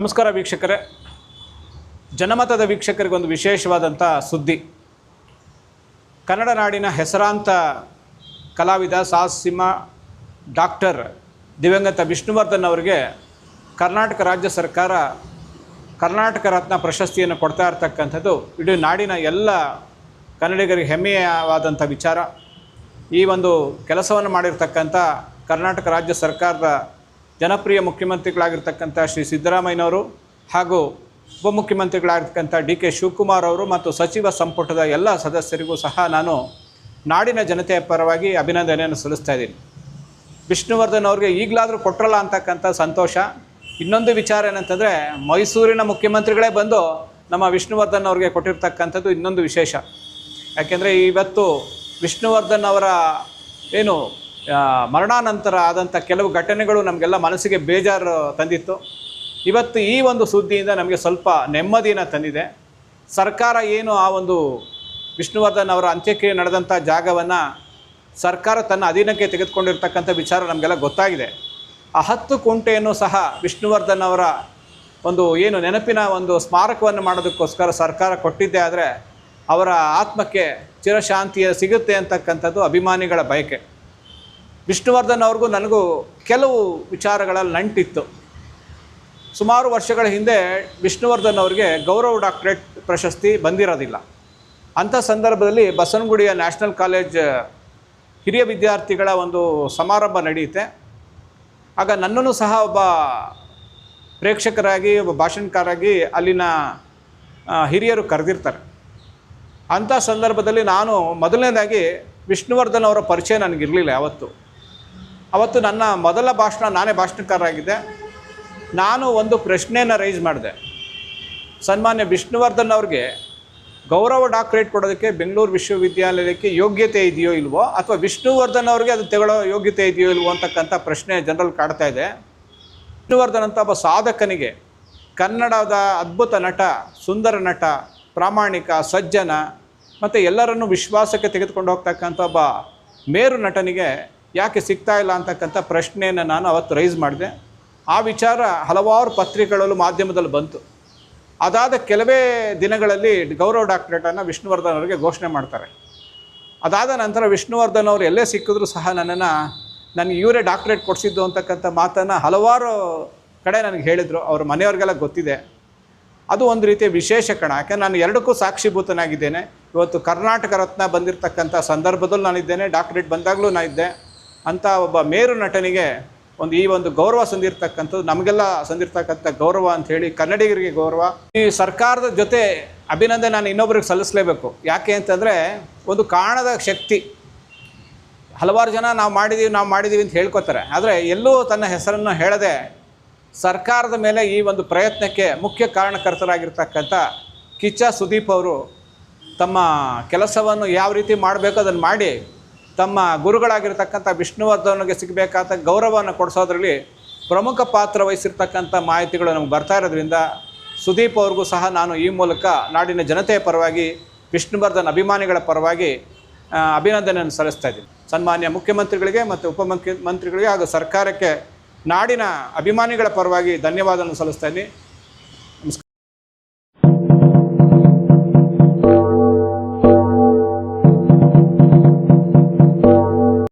ನಮಸ್ಕಾರ ವೀಕ್ಷಕರೇ. ಜನಮತದ ವೀಕ್ಷಕರಿಗೊಂದು ವಿಶೇಷವಾದಂಥ ಸುದ್ದಿ. ಕನ್ನಡ ನಾಡಿನ ಹೆಸರಾಂತ ಕಲಾವಿದ ಸಾಹಸಿಂಹ ಡಾಕ್ಟರ್ ದಿವಂಗತ ವಿಷ್ಣುವರ್ಧನ್ ಅವರಿಗೆ ಕರ್ನಾಟಕ ರಾಜ್ಯ ಸರ್ಕಾರ ಕರ್ನಾಟಕ ರತ್ನ ಪ್ರಶಸ್ತಿಯನ್ನು ಕೊಡ್ತಾ ಇರ್ತಕ್ಕಂಥದ್ದು ಇಡೀ ನಾಡಿನ ಎಲ್ಲ ಕನ್ನಡಿಗರಿಗೆ ಹೆಮ್ಮೆಯವಾದಂಥ ವಿಚಾರ. ಈ ಒಂದು ಕೆಲಸವನ್ನು ಮಾಡಿರ್ತಕ್ಕಂಥ ಕರ್ನಾಟಕ ರಾಜ್ಯ ಸರ್ಕಾರದ ಜನಪ್ರಿಯ ಮುಖ್ಯಮಂತ್ರಿಗಳಾಗಿರ್ತಕ್ಕಂಥ ಶ್ರೀ ಸಿದ್ದರಾಮಯ್ಯನವರು ಹಾಗೂ ಉಪಮುಖ್ಯಮಂತ್ರಿಗಳಾಗಿರ್ತಕ್ಕಂಥ ಡಿ ಕೆ ಶಿವಕುಮಾರ್ ಅವರು ಮತ್ತು ಸಚಿವ ಸಂಪುಟದ ಎಲ್ಲ ಸದಸ್ಯರಿಗೂ ಸಹ ನಾನು ನಾಡಿನ ಜನತೆಯ ಪರವಾಗಿ ಅಭಿನಂದನೆಯನ್ನು ಸಲ್ಲಿಸ್ತಾ ಇದ್ದೀನಿ. ವಿಷ್ಣುವರ್ಧನ್ ಅವ್ರಿಗೆ ಈಗಲಾದರೂ ಕೊಟ್ಟರಲ್ಲ ಅಂತಕ್ಕಂಥ ಸಂತೋಷ. ಇನ್ನೊಂದು ವಿಚಾರ ಏನಂತಂದರೆ, ಮೈಸೂರಿನ ಮುಖ್ಯಮಂತ್ರಿಗಳೇ ಬಂದು ನಮ್ಮ ವಿಷ್ಣುವರ್ಧನ್ ಅವ್ರಿಗೆ ಕೊಟ್ಟಿರ್ತಕ್ಕಂಥದ್ದು ಇನ್ನೊಂದು ವಿಶೇಷ. ಯಾಕೆಂದರೆ ಇವತ್ತು ವಿಷ್ಣುವರ್ಧನ್ ಅವರ ಏನು ಮರಣಾನಂತರ ಆದಂಥ ಕೆಲವು ಘಟನೆಗಳು ನಮಗೆಲ್ಲ ಮನಸ್ಸಿಗೆ ಬೇಜಾರು ತಂದಿತ್ತು. ಇವತ್ತು ಈ ಒಂದು ಸುದ್ದಿಯಿಂದ ನಮಗೆ ಸ್ವಲ್ಪ ನೆಮ್ಮದಿನ ತಂದಿದೆ. ಸರ್ಕಾರ ಏನು ಆ ಒಂದು ವಿಷ್ಣುವರ್ಧನ್ ಅವರ ಅಂತ್ಯಕ್ರಿಯೆ ನಡೆದಂಥ ಜಾಗವನ್ನು ಸರ್ಕಾರ ತನ್ನ ಅಧೀನಕ್ಕೆ ತೆಗೆದುಕೊಂಡಿರ್ತಕ್ಕಂಥ ವಿಚಾರ ನಮಗೆಲ್ಲ ಗೊತ್ತಾಗಿದೆ. ಆ ಹತ್ತು ಕುಂಟೆಯನ್ನು ಸಹ ವಿಷ್ಣುವರ್ಧನ್ ಅವರ ಒಂದು ಏನು ನೆನಪಿನ ಒಂದು ಸ್ಮಾರಕವನ್ನು ಮಾಡೋದಕ್ಕೋಸ್ಕರ ಸರ್ಕಾರ ಕೊಟ್ಟಿದ್ದೇ ಆದರೆ ಅವರ ಆತ್ಮಕ್ಕೆ ಚಿರಶಾಂತಿಯ ಸಿಗುತ್ತೆ ಅಂತಕ್ಕಂಥದ್ದು ಅಭಿಮಾನಿಗಳ ಬಯಕೆ. ವಿಷ್ಣುವರ್ಧನ್ ಅವ್ರಿಗೂ ನನಗೂ ಕೆಲವು ವಿಚಾರಗಳಲ್ಲಿ ನಂಟಿತ್ತು. ಸುಮಾರು ವರ್ಷಗಳ ಹಿಂದೆ ವಿಷ್ಣುವರ್ಧನ್ ಅವರಿಗೆ ಗೌರವ ಡಾಕ್ಟ್ರೇಟ್ ಪ್ರಶಸ್ತಿ ಬಂದಿರೋದಿಲ್ಲ. ಅಂಥ ಸಂದರ್ಭದಲ್ಲಿ ಬಸವನಗುಡಿಯ ನ್ಯಾಷನಲ್ ಕಾಲೇಜ್ ಹಿರಿಯ ವಿದ್ಯಾರ್ಥಿಗಳ ಒಂದು ಸಮಾರಂಭ ನಡೆಯುತ್ತೆ. ಆಗ ನನ್ನನ್ನು ಸಹ ಒಬ್ಬ ಪ್ರೇಕ್ಷಕರಾಗಿ, ಒಬ್ಬ ಭಾಷಣಕಾರಾಗಿ ಅಲ್ಲಿನ ಹಿರಿಯರು ಕರೆದಿರ್ತಾರೆ. ಅಂಥ ಸಂದರ್ಭದಲ್ಲಿ ನಾನು ಮೊದಲನೇದಾಗಿ ವಿಷ್ಣುವರ್ಧನ್ ಅವರ ಪರಿಚಯ ನನಗಿರಲಿಲ್ಲ ಯಾವತ್ತು. ಅವತ್ತು ನನ್ನ ಮೊದಲ ಭಾಷಣ ನಾನೇ ಭಾಷಣಕಾರರಾಗಿದ್ದೆ. ನಾನು ಒಂದು ಪ್ರಶ್ನೆಯನ್ನು ರೈಸ್ ಮಾಡಿದೆ. ಸನ್ಮಾನ್ಯ ವಿಷ್ಣುವರ್ಧನ್ ಅವ್ರಿಗೆ ಗೌರವ ಡಾಕ್ಟ್ರೇಟ್ ಕೊಡೋದಕ್ಕೆ ಬೆಂಗಳೂರು ವಿಶ್ವವಿದ್ಯಾಲಯಕ್ಕೆ ಯೋಗ್ಯತೆ ಇದೆಯೋ ಇಲ್ವೋ ಅಥವಾ ವಿಷ್ಣುವರ್ಧನ್ ಅವ್ರಿಗೆ ಅದು ತಗೊಳ್ಳೋ ಯೋಗ್ಯತೆ ಇದೆಯೋ ಇಲ್ವೋ ಅಂತಕ್ಕಂಥ ಪ್ರಶ್ನೆ ಜನರಲ್ಲಿ ಕಾಡ್ತಾ ಇದೆ. ವಿಷ್ಣುವರ್ಧನ್ ಅಂತ ಒಬ್ಬ ಸಾಧಕನಿಗೆ ಕನ್ನಡದ ಅದ್ಭುತ ನಟ, ಸುಂದರ ನಟ, ಪ್ರಾಮಾಣಿಕ, ಸಜ್ಜನ ಮತ್ತು ಎಲ್ಲರನ್ನೂ ವಿಶ್ವಾಸಕ್ಕೆ ತೆಗೆದುಕೊಂಡು ಹೋಗ್ತಕ್ಕಂಥ ಒಬ್ಬ ಮೇರು ನಟನಿಗೆ ಯಾಕೆ ಸಿಗ್ತಾ ಇಲ್ಲ ಅಂತಕ್ಕಂಥ ಪ್ರಶ್ನೆಯನ್ನು ನಾನು ಅವತ್ತು ರೈಸ್ ಮಾಡಿದೆ. ಆ ವಿಚಾರ ಹಲವಾರು ಪತ್ರಿಕೆಗಳಲ್ಲೂ ಮಾಧ್ಯಮದಲ್ಲಿ ಬಂತು. ಅದಾದ ಕೆಲವೇ ದಿನಗಳಲ್ಲಿ ಗೌರವ ಡಾಕ್ಟ್ರೇಟನ್ನು ವಿಷ್ಣುವರ್ಧನ್ ಅವರಿಗೆ ಘೋಷಣೆ ಮಾಡ್ತಾರೆ. ಅದಾದ ನಂತರ ವಿಷ್ಣುವರ್ಧನ್ ಅವರು ಎಲ್ಲೇ ಸಿಕ್ಕಿದ್ರು ಸಹ ನನ್ನನ್ನು, ನನಗೆ ಇವರೇ ಡಾಕ್ಟ್ರೇಟ್ ಕೊಡಿಸಿದ್ದು ಅಂತಕ್ಕಂಥ ಮಾತನ್ನು ಹಲವಾರು ಕಡೆ ನನಗೆ ಹೇಳಿದರು. ಅವ್ರ ಮನೆಯವ್ರಿಗೆಲ್ಲ ಗೊತ್ತಿದೆ. ಅದು ಒಂದು ರೀತಿಯ ವಿಶೇಷ ಕಣ. ಯಾಕೆಂದ್ರೆ ನಾನು ಎರಡಕ್ಕೂ ಸಾಕ್ಷಿಭೂತನಾಗಿದ್ದೇನೆ. ಇವತ್ತು ಕರ್ನಾಟಕ ರತ್ನ ಬಂದಿರತಕ್ಕಂಥ ಸಂದರ್ಭದಲ್ಲೂ ನಾನಿದ್ದೇನೆ. ಡಾಕ್ಟ್ರೇಟ್ ಬಂದಾಗಲೂ ನಾನಿದ್ದೆ. ಅಂಥ ಒಬ್ಬ ಮೇರು ನಟನಿಗೆ ಒಂದು ಈ ಒಂದು ಗೌರವ ಸಂದಿರ್ತಕ್ಕಂಥದ್ದು, ನಮಗೆಲ್ಲ ಸಂದಿರ್ತಕ್ಕಂಥ ಗೌರವ ಅಂತ ಹೇಳಿ ಕನ್ನಡಿಗರಿಗೆ ಗೌರವ. ಈ ಸರ್ಕಾರದ ಜೊತೆ ಅಭಿನಂದನೆ ನಾನು ಇನ್ನೊಬ್ರಿಗೆ ಸಲ್ಲಿಸಲೇಬೇಕು. ಯಾಕೆ ಅಂತಂದರೆ ಒಂದು ಕಾಣದ ಶಕ್ತಿ. ಹಲವಾರು ಜನ ನಾವು ಮಾಡಿದ್ದೀವಿ ನಾವು ಮಾಡಿದ್ದೀವಿ ಅಂತ ಹೇಳ್ಕೊತಾರೆ. ಆದರೆ ಎಲ್ಲೂ ತನ್ನ ಹೆಸರನ್ನು ಹೇಳದೆ ಸರ್ಕಾರದ ಮೇಲೆ ಈ ಒಂದು ಪ್ರಯತ್ನಕ್ಕೆ ಮುಖ್ಯ ಕಾರಣಕರ್ತರಾಗಿರ್ತಕ್ಕಂಥ ಕಿಚ್ಚ ಸುದೀಪ್ ಅವರು ತಮ್ಮ ಕೆಲಸವನ್ನು ಯಾವ ರೀತಿ ಮಾಡಬೇಕು ಅದನ್ನು ಮಾಡಿ ತಮ್ಮ ಗುರುಗಳಾಗಿರ್ತಕ್ಕಂಥ ವಿಷ್ಣುವರ್ಧನಿಗೆ ಸಿಗಬೇಕಾದ ಗೌರವವನ್ನು ಕೊಡಿಸೋದ್ರಲ್ಲಿ ಪ್ರಮುಖ ಪಾತ್ರ ವಹಿಸಿರ್ತಕ್ಕಂಥ ಮಾಹಿತಿಗಳು ನಮ್ಗೆ ಬರ್ತಾ ಇರೋದ್ರಿಂದ ಸುದೀಪ್ ಅವ್ರಿಗೂ ಸಹ ನಾನು ಈ ಮೂಲಕ ನಾಡಿನ ಜನತೆಯ ಪರವಾಗಿ, ವಿಷ್ಣುವರ್ಧನ್ ಅಭಿಮಾನಿಗಳ ಪರವಾಗಿ ಅಭಿನಂದನೆಯನ್ನು ಸಲ್ಲಿಸ್ತಾ ಇದ್ದೀನಿ. ಸನ್ಮಾನ್ಯ ಮುಖ್ಯಮಂತ್ರಿಗಳಿಗೆ ಮತ್ತು ಉಪಮುಖ್ಯಮಂತ್ರಿಗಳಿಗೆ ಹಾಗೂ ಸರ್ಕಾರಕ್ಕೆ ನಾಡಿನ ಅಭಿಮಾನಿಗಳ ಪರವಾಗಿ ಧನ್ಯವಾದವನ್ನು ಸಲ್ಲಿಸ್ತಾ ಇದ್ದೀನಿ.